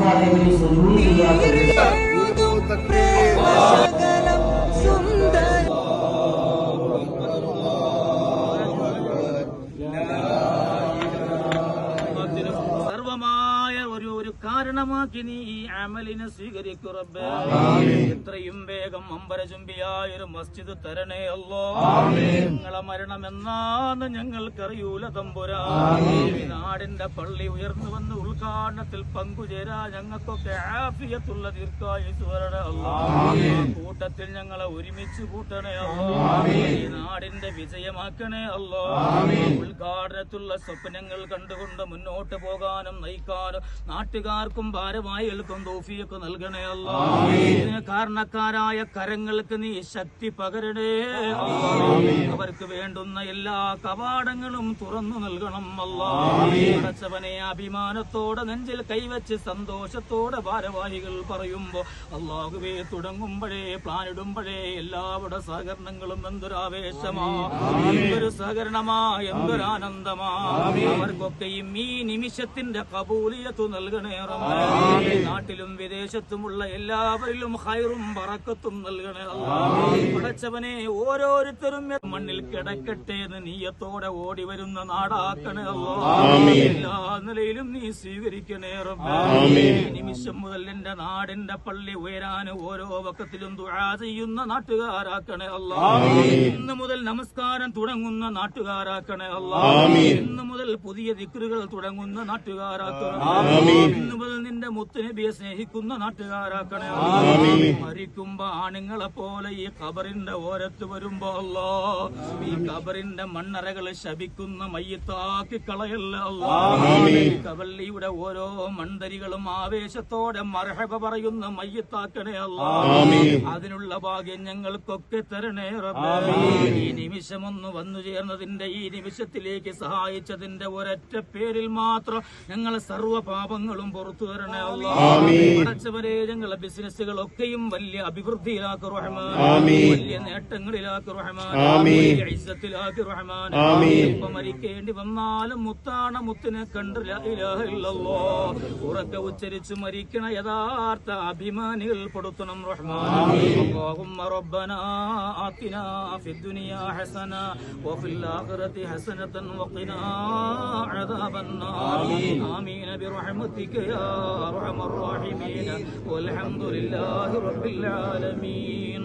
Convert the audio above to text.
الله عليه وسلم കബൂലാക്കി നീ ഈ അമലിനെ സ്വീകരിക്കു റബ്ബേ. എത്രയും വേഗം അമ്പര ചുംബിയായൊരു മസ്ജിദ് തരണേ അല്ലോ നിങ്ങളെ മരണം എന്നാന്ന് ഞങ്ങൾക്കറിയൂല തമ്പുരാ. നാടിന്റെ പള്ളി ഉയർന്നു വന്ന് ഉദ്ഘാടനത്തിൽ പങ്കുചേരാ ഞങ്ങൾക്കൊക്കെ ആഫിയത്തുള്ള ദീർഘായുസ് വരണേ അല്ലോ കൂട്ടത്തിൽ ഞങ്ങളെ ഒരുമിച്ച് കൂട്ടണേ അല്ലോ ഈ നാടിന്റെ വിജയമാക്കണേ അല്ലോ ഉദ്ഘാടനത്തിലുള്ള സ്വപ്നങ്ങൾ കണ്ടുകൊണ്ട് മുന്നോട്ട് പോകാനും നയിക്കാനും നാട്ടുകാർക്കും എളുപ്പം തോഫിയൊക്കെ നൽകണേ അല്ല. ഇതിന് കാരണക്കാരായ കരങ്ങൾക്ക് നീ ശക്തി പകരണേ. അവർക്ക് വേണ്ടുന്ന എല്ലാ കവാടങ്ങളും തുറന്നു നൽകണം. അല്ലാച്ചവനെ അഭിമാനത്തോടെ നെഞ്ചിൽ കൈവച്ച് സന്തോഷത്തോടെ ഭാരവാഹികൾ പറയുമ്പോ അള്ളാഹുവേ തുടങ്ങുമ്പോഴേ പ്ലാൻ ഇടുമ്പോഴേ എല്ലാവരുടെ സഹകരണങ്ങളും എന്തൊരാവേശമാ? എന്തൊരു സഹകരണമാ? എന്തൊരാനന്ദമാ അവർക്കൊക്കെയും ഈ നിമിഷത്തിന്റെ കബൂലിയത്തു നൽകണേ. നാട്ടിലും വിദേശത്തുമുള്ള എല്ലാവരിലും ഹൈറും പറക്കത്തും നൽകണേ അള്ളാഹു പടച്ചവനെ ഓരോരുത്തരും മണ്ണിൽ കിടക്കട്ടെ എന്ന് നീയത്തോടെ ഓടി വരുന്ന നാടാക്കണേ അല്ലോ എല്ലാ നിലയിലും നീ സ്വീകരിക്കണേ നിമിഷം മുതൽ എന്റെ നാടിന്റെ പള്ളി ഉയരാന് ഓരോ വക്കത്തിലും ദുആ ചെയ്യുന്ന നാട്ടുകാരാക്കണേ അല്ലോ ഇന്ന് മുതൽ നമസ്കാരം തുടങ്ങുന്ന നാട്ടുകാരാക്കണേ അല്ലോ ഇന്ന് മുതൽ പുതിയ ദിക്റുകൾ തുടങ്ങുന്ന നാട്ടുകാരാക്കണേ മുത്തുനബിയെ സ്നേഹിക്കുന്ന നാട്ടുകാരാക്കണേ. മരിക്കുമ്പോ ആണുങ്ങളെ പോലെ ഈ ഖബറിന്റെ ഓരത്ത് വരുമ്പോ അല്ലോ. ഈ ഖബറിന്റെ മണ്ണറകൾ ശപിക്കുന്ന മയ്യത്താക്കി കളയല്ല അല്ലോ. ഓരോ മന്ദരികളും ആവേശത്തോടെ മർഹബ പറയുന്ന മയ്യത്താക്കണേ അല്ലോ. അതിനുള്ള ഭാഗ്യം ഞങ്ങൾക്കൊക്കെ തരണേ ഈ നിമിഷം ഒന്ന് വന്നു ചേർന്നതിന്റെ ഈ നിമിഷത്തിലേക്ക് സഹായിച്ചതിന്റെ ഒരൊറ്റ പേരിൽ മാത്രം ഞങ്ങളെ സർവ പാപങ്ങളും പുറത്തു തരണേ അല്ലോ അടച്ചവരെ ഞങ്ങളെ ബിസിനസ്സുകളൊക്കെയും വലിയ അഭിവൃദ്ധിയിലാക്കി റഹ്മാൻ വലിയ നേട്ടങ്ങളിലാക്കി റഹ്മാൻ വലിയ ഇസ്സത്തിലാക്കി റഹ്മാൻ ഇപ്പൊ മരിക്കേണ്ടി വന്നാലും മുത്താണ മുത്തിനെ കണ്ട് ലാ ഇലാഹ ഇല്ലല്ലോ ഉറക്കെ ഉച്ചരിച്ച് മരിക്കണ യഥാർത്ഥ അഭിമാനികൾ പെടുത്തണം റഹ്മാൻ اللهم ربنا آتنا في الدنيا حسنة وفي الآخرة حسنة وقنا عذاب النار آمين برحمتك يا أرحم الراحمين. والحمد لله رب العالمين.